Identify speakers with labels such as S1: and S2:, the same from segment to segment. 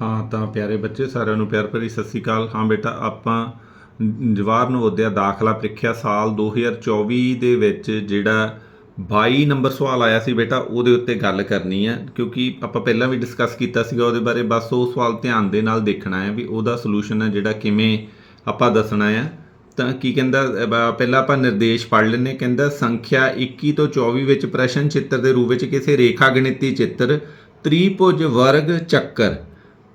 S1: ਹਾਂ, ਤਾਂ ਪਿਆਰੇ ਬੱਚੇ, ਸਾਰਿਆਂ ਨੂੰ ਪਿਆਰ ਭਰੀ ਸਤਿ ਸ੍ਰੀ ਅਕਾਲ। ਹਾਂ ਬੇਟਾ, ਆਪਾਂ ਜਵਾਹਰ ਨਵੋਦਿਆ ਦਾਖਲਾ ਪ੍ਰੀਖਿਆ ਸਾਲ 2024 ਦੇ ਵਿੱਚ ਜਿਹੜਾ 22 ਨੰਬਰ ਸਵਾਲ ਆਇਆ ਸੀ ਬੇਟਾ, ਉਹਦੇ ਉੱਤੇ ਗੱਲ ਕਰਨੀ ਹੈ, ਕਿਉਂਕਿ ਆਪਾਂ ਪਹਿਲਾਂ ਵੀ ਡਿਸਕਸ ਕੀਤਾ ਸੀਗਾ ਉਹਦੇ ਬਾਰੇ, ਬਸ ਉਹ ਸਵਾਲ ਧਿਆਨ ਦੇ ਨਾਲ ਦੇਖਣਾ ਹੈ ਵੀ ਉਹਦਾ ਸੋਲੂਸ਼ਨ ਹੈ ਜਿਹੜਾ ਕਿਵੇਂ ਆਪਾਂ ਦੱਸਣਾ ਹੈ। ਤਾਂ ਕੀ ਕਹਿੰਦਾ ਪਹਿਲਾਂ ਆਪਾਂ ਨਿਰਦੇਸ਼ ਪੜ੍ਹ ਲੈਂਦੇ ਕਹਿੰਦਾ ਸੰਖਿਆ 21 ਤੋਂ 24 ਵਿੱਚ ਪ੍ਰਸ਼ਨ ਚਿੱਤਰ ਦੇ ਰੂਪ ਵਿੱਚ ਕਿਸੇ ਰੇਖਾ ਗਣਿਤੀ ਚਿੱਤਰ, ਤ੍ਰਿਭੁਜ ਵਰਗ ਚੱਕਰ।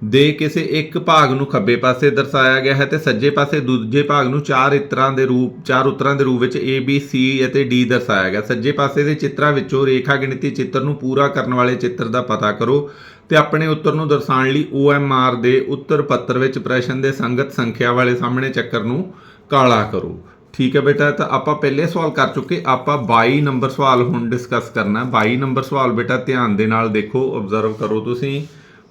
S1: ਦੇ ਕਿਸੇ ਇੱਕ ਭਾਗ ਨੂੰ ਖੱਬੇ ਪਾਸੇ ਦਰਸਾਇਆ ਗਿਆ ਹੈ ਤੇ ਸੱਜੇ ਪਾਸੇ ਦੂਜੇ ਭਾਗ ਨੂੰ ਚਾਰ ਇਤਰਾਂ ਦੇ ਰੂਪ, ਚਾਰ ਉਤਰਾਂ ਦੇ ਰੂਪ ਵਿੱਚ A, B, C ਅਤੇ D ਦਰਸਾਇਆ ਗਿਆ। ਸੱਜੇ ਪਾਸੇ ਦੇ ਚਿੱਤਰਾਂ ਵਿੱਚੋਂ ਰੇਖਾ ਗਣਿਤੀ ਚਿੱਤਰ ਨੂੰ ਪੂਰਾ ਕਰਨ ਵਾਲੇ ਚਿੱਤਰ ਦਾ ਪਤਾ ਕਰੋ ਤੇ ਆਪਣੇ ਉੱਤਰ ਨੂੰ ਦਰਸਾਉਣ ਲਈ OMR ਦੇ ਉੱਤਰ ਪੱਤਰ ਵਿੱਚ ਪ੍ਰਸ਼ਨ ਦੇ ਸੰਗਤ ਸੰਖਿਆ ਵਾਲੇ ਸਾਹਮਣੇ ਚੱਕਰ ਨੂੰ ਕਾਲਾ ਕਰੋ। ਠੀਕ ਹੈ ਬੇਟਾ, ਤਾਂ ਆਪਾਂ ਪਹਿਲੇ ਸਵਾਲ ਕਰ ਚੁੱਕੇ, ਆਪਾਂ 22 ਨੰਬਰ ਸਵਾਲ ਹੁਣ ਡਿਸਕਸ ਕਰਨਾ। ਹੈ 22 ਨੰਬਰ ਸਵਾਲ ਬੇਟਾ, ਧਿਆਨ ਦੇ ਨਾਲ ਦੇਖੋ ਆਬਜ਼ਰਵ ਕਰੋ ਤੁਸੀਂ।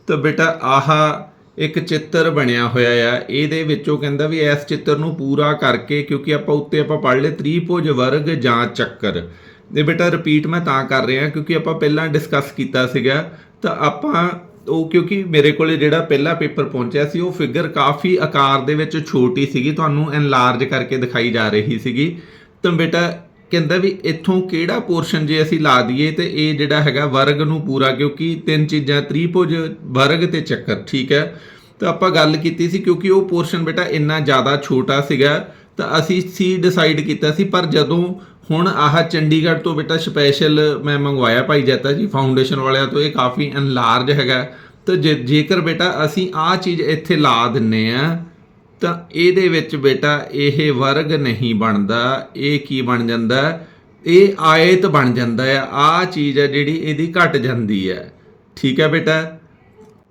S1: ਤਾਂ ਬੇਟਾ ਆਹਾ ਇੱਕ ਚਿੱਤਰ ਬਣਿਆ ਹੋਇਆ ਆ। ਇਹਦੇ ਵਿੱਚੋਂ ਕਹਿੰਦਾ ਵੀ ਇਸ ਚਿੱਤਰ ਨੂੰ ਪੂਰਾ ਕਰਕੇ ਕਿਉਂਕਿ ਆਪਾਂ ਉੱਤੇ ਆਪਾਂ ਪੜ੍ਹ ਲਏ ਤ੍ਰਿਭੁਜ ਵਰਗ ਜਾਂ ਚੱਕਰ। ਇਹ ਬੇਟਾ ਰਿਪੀਟ ਮੈਂ ਤਾਂ ਕਰ ਰਿਹਾ ਕਿਉਂਕਿ ਆਪਾਂ ਪਹਿਲਾਂ ਡਿਸਕਸ ਕੀਤਾ ਸੀਗਾ। ਤਾਂ ਆਪਾਂ ਉਹ ਕਿਉਂਕਿ ਮੇਰੇ ਕੋਲੇ ਜਿਹੜਾ ਪਹਿਲਾ ਪੇਪਰ ਪਹੁੰਚਿਆ ਸੀ, ਉਹ ਫਿਗਰ ਕਾਫੀ ਆਕਾਰ ਦੇ ਵਿੱਚ ਛੋਟੀ ਸੀਗੀ, ਤੁਹਾਨੂੰ ਐਨਲਾਰਜ ਕਰਕੇ ਦਿਖਾਈ ਜਾ ਰਹੀ ਸੀਗੀ। ਤਾਂ ਬੇਟਾ ਕਹਿੰਦਾ ਵੀ ਇੱਥੋਂ ਕਿਹੜਾ ਪੋਰਸ਼ਨ ਜੇ ਅਸੀਂ ਲਾ ਦਈਏ ਤੇ ਇਹ ਜਿਹੜਾ ਹੈਗਾ ਵਰਗ ਨੂੰ ਪੂਰਾ, ਕਿਉਂਕਿ ਤਿੰਨ ਚੀਜ਼ਾਂ ਤ੍ਰਿਭੁਜ, ਵਰਗ ਤੇ ਚੱਕਰ, ਠੀਕ ਹੈ? ਤਾਂ ਆਪਾਂ ਗੱਲ ਕੀਤੀ ਸੀ, ਕਿਉਂਕਿ ਉਹ ਪੋਰਸ਼ਨ ਬੇਟਾ ਇੰਨਾ ਜ਼ਿਆਦਾ ਛੋਟਾ ਸੀਗਾ, ਤਾਂ ਅਸੀਂ ਸੀ ਡਿਸਾਈਡ ਕੀਤਾ ਸੀ, ਪਰ ਜਦੋਂ ਹੁਣ ਆਹ ਚੰਡੀਗੜ੍ਹ ਤੋਂ ਬੇਟਾ ਸਪੈਸ਼ਲ ਮੈਂ ਮੰਗਵਾਇਆ ਭਾਈ ਜੈਤਾ ਜੀ ਫਾਊਂਡੇਸ਼ਨ ਵਾਲਿਆਂ ਤੋਂ, ਇਹ ਕਾਫੀ ਅਨਲਾਰਜ ਹੈਗਾ। ਤਾਂ ਜੇ ਜੇਕਰ ਬੇਟਾ ਅਸੀਂ ਆਹ ਚੀਜ਼ ਇੱਥੇ ਲਾ ਦਿੰਨੇ ਆ ਤਾਂ ਇਹਦੇ ਵਿੱਚ ਬੇਟਾ ਇਹ ਵਰਗ ਨਹੀਂ ਬਣਦਾ, ਇਹ ਕੀ ਬਣ ਜਾਂਦਾ? ਇਹ ਆਇਤ ਬਣ ਜਾਂਦਾ ਆ, ਆਹ ਚੀਜ਼ ਹੈ ਜਿਹੜੀ ਇਹਦੀ ਘਟ ਜਾਂਦੀ ਹੈ ਠੀਕ ਹੈ ਬੇਟਾ?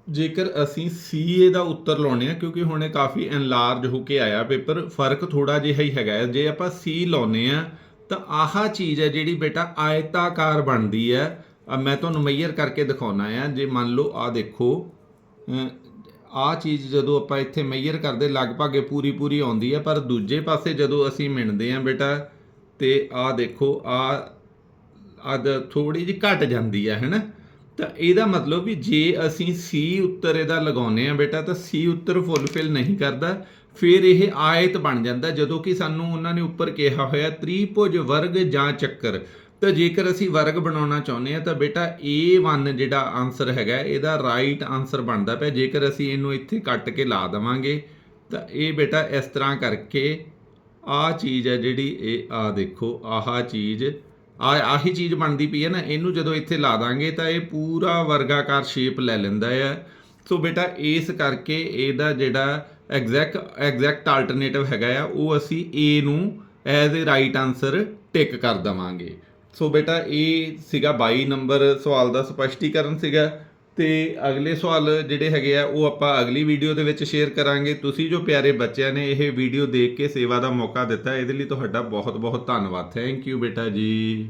S1: ਜੇਕਰ ਅਸੀਂ ਸੀਏ ਦਾ ਉੱਤਰ ਲਾਉਣੇ ਆ ਕਿਉਂਕਿ ਹੁਣ ਇਹ ਕਾਫੀ ਐਨਲਾਰਜ ਹੋ ਕੇ ਆਇਆ ਪੇਪਰ, ਫ਼ਰਕ ਥੋੜਾ ਜਿਹਾ ਹੀ ਹੈਗਾ। ਹੈ। ਜੇ ਆਪਾਂ ਸੀ ਲਾਉਨੇ ਆ ਤਾਂ ਆਹ ਚੀਜ਼ ਹੈ ਜਿਹੜੀ ਬੇਟਾ ਆਇਤਾਕਾਰ ਬਣਦੀ ਹੈ ਮੈਂ ਤੁਹਾਨੂੰ ਮੈਜ਼ਰ ਕਰਕੇ ਦਿਖਾਉਣਾ ਆ। ਜੇ ਮੰਨ ਲਓ ਆ ਦੇਖੋ ਆ ਚੀਜ਼ ਜਦੋਂ ਆਪਾਂ ਇੱਥੇ ਮੈਜ਼ਰ ਕਰਦੇ, ਲਗਭਗ ਇਹ ਪੂਰੀ ਪੂਰੀ ਆਉਂਦੀ ਹੈ ਪਰ ਦੂਜੇ ਪਾਸੇ ਜਦੋਂ ਅਸੀਂ ਮਿਣਦੇ ਆ ਬੇਟਾ, ਤੇ ਆ ਦੇਖੋ, ਆ ਅਦ ਥੋੜੀ ਜਿਹੀ ਘਟ ਜਾਂਦੀ ਹੈ ਹੈਨਾ? ਤਾਂ ਇਹਦਾ ਮਤਲਬ ਵੀ ਜੇ ਅਸੀਂ ਸੀ ਉੱਤਰ ਇਹਦਾ ਲਗਾਉਨੇ ਆ ਬੇਟਾ, ਤਾਂ ਸੀ ਉੱਤਰ ਫੁੱਲਫਿਲ ਨਹੀਂ ਕਰਦਾ। ਫਿਰ ਇਹ ਆਇਤ ਬਣ ਜਾਂਦਾ ਜਦੋਂ ਕਿ ਸਾਨੂੰ ਉਹਨਾਂ ਨੇ ਉੱਪਰ ਕਿਹਾ ਹੋਇਆ ਤ੍ਰਿਭੁਜ ਵਰਗ ਜਾਂ ਚੱਕਰ। ਤਾਂ ਜੇਕਰ ਅਸੀਂ ਵਰਗ ਬਣਾਉਣਾ ਚਾਹੁੰਦੇ ਆ ਤਾਂ ਬੇਟਾ A1 ਜਿਹੜਾ ਆਨਸਰ ਹੈਗਾ, ਇਹਦਾ ਰਾਈਟ ਆਨਸਰ ਬਣਦਾ ਪਿਆ। ਜੇਕਰ ਅਸੀਂ ਇਹਨੂੰ ਇੱਥੇ ਕੱਟ ਕੇ ਲਾ ਦਵਾਂਗੇ, ਤਾਂ ਇਹ ਬੇਟਾ ਇਸ ਤਰ੍ਹਾਂ ਕਰਕੇ ਆਹ ਚੀਜ਼ ਹੈ ਜਿਹੜੀ ਇਹ, ਆ ਦੇਖੋ, ਆਹ ਚੀਜ਼, ਆ, ਆਹੀ ਚੀਜ਼ ਬਣਦੀ ਪਈ ਹੈ ਨਾ, ਇਹਨੂੰ ਜਦੋਂ ਇੱਥੇ ਲਾ ਦਾਂਗੇ ਤਾਂ ਇਹ ਪੂਰਾ ਵਰਗਾਕਾਰ ਸ਼ੇਪ ਲੈ ਲੈਂਦਾ ਹੈ। ਸੋ ਬੇਟਾ ਇਸ ਕਰਕੇ ਇਹਦਾ ਜਿਹੜਾ ਐਗਜ਼ੈਕਟ ਐਗਜ਼ੈਕਟ ਆਲਟਰਨੇਟਿਵ ਹੈਗਾ ਆ, ਉਹ ਅਸੀਂ A ਨੂੰ as a right answer tick ਕਰ ਦਵਾਂਗੇ। ਸੋ ਬੇਟਾ, ਇਹ ਸੀਗਾ 22 ਨੰਬਰ ਸਵਾਲ ਦਾ ਸਪਸ਼ਟੀਕਰਨ ਸੀਗਾ ਤੇ ਅਗਲੇ ਸਵਾਲ ਜਿਹੜੇ ਹੈਗੇ ਆ, ਉਹ ਆਪਾਂ ਅਗਲੀ ਵੀਡੀਓ ਦੇ ਵਿੱਚ ਸ਼ੇਅਰ ਕਰਾਂਗੇ। ਤੁਸੀਂ ਜੋ ਪਿਆਰੇ ਬੱਚਿਆਂ ਨੇ ਇਹ ਵੀਡੀਓ ਦੇਖ ਕੇ ਸੇਵਾ ਦਾ ਮੌਕਾ ਦਿੱਤਾ, ਇਹਦੇ ਲਈ ਤੁਹਾਡਾ ਬਹੁਤ ਬਹੁਤ ਧੰਨਵਾਦ। ਥੈਂਕ ਯੂ ਬੇਟਾ ਜੀ।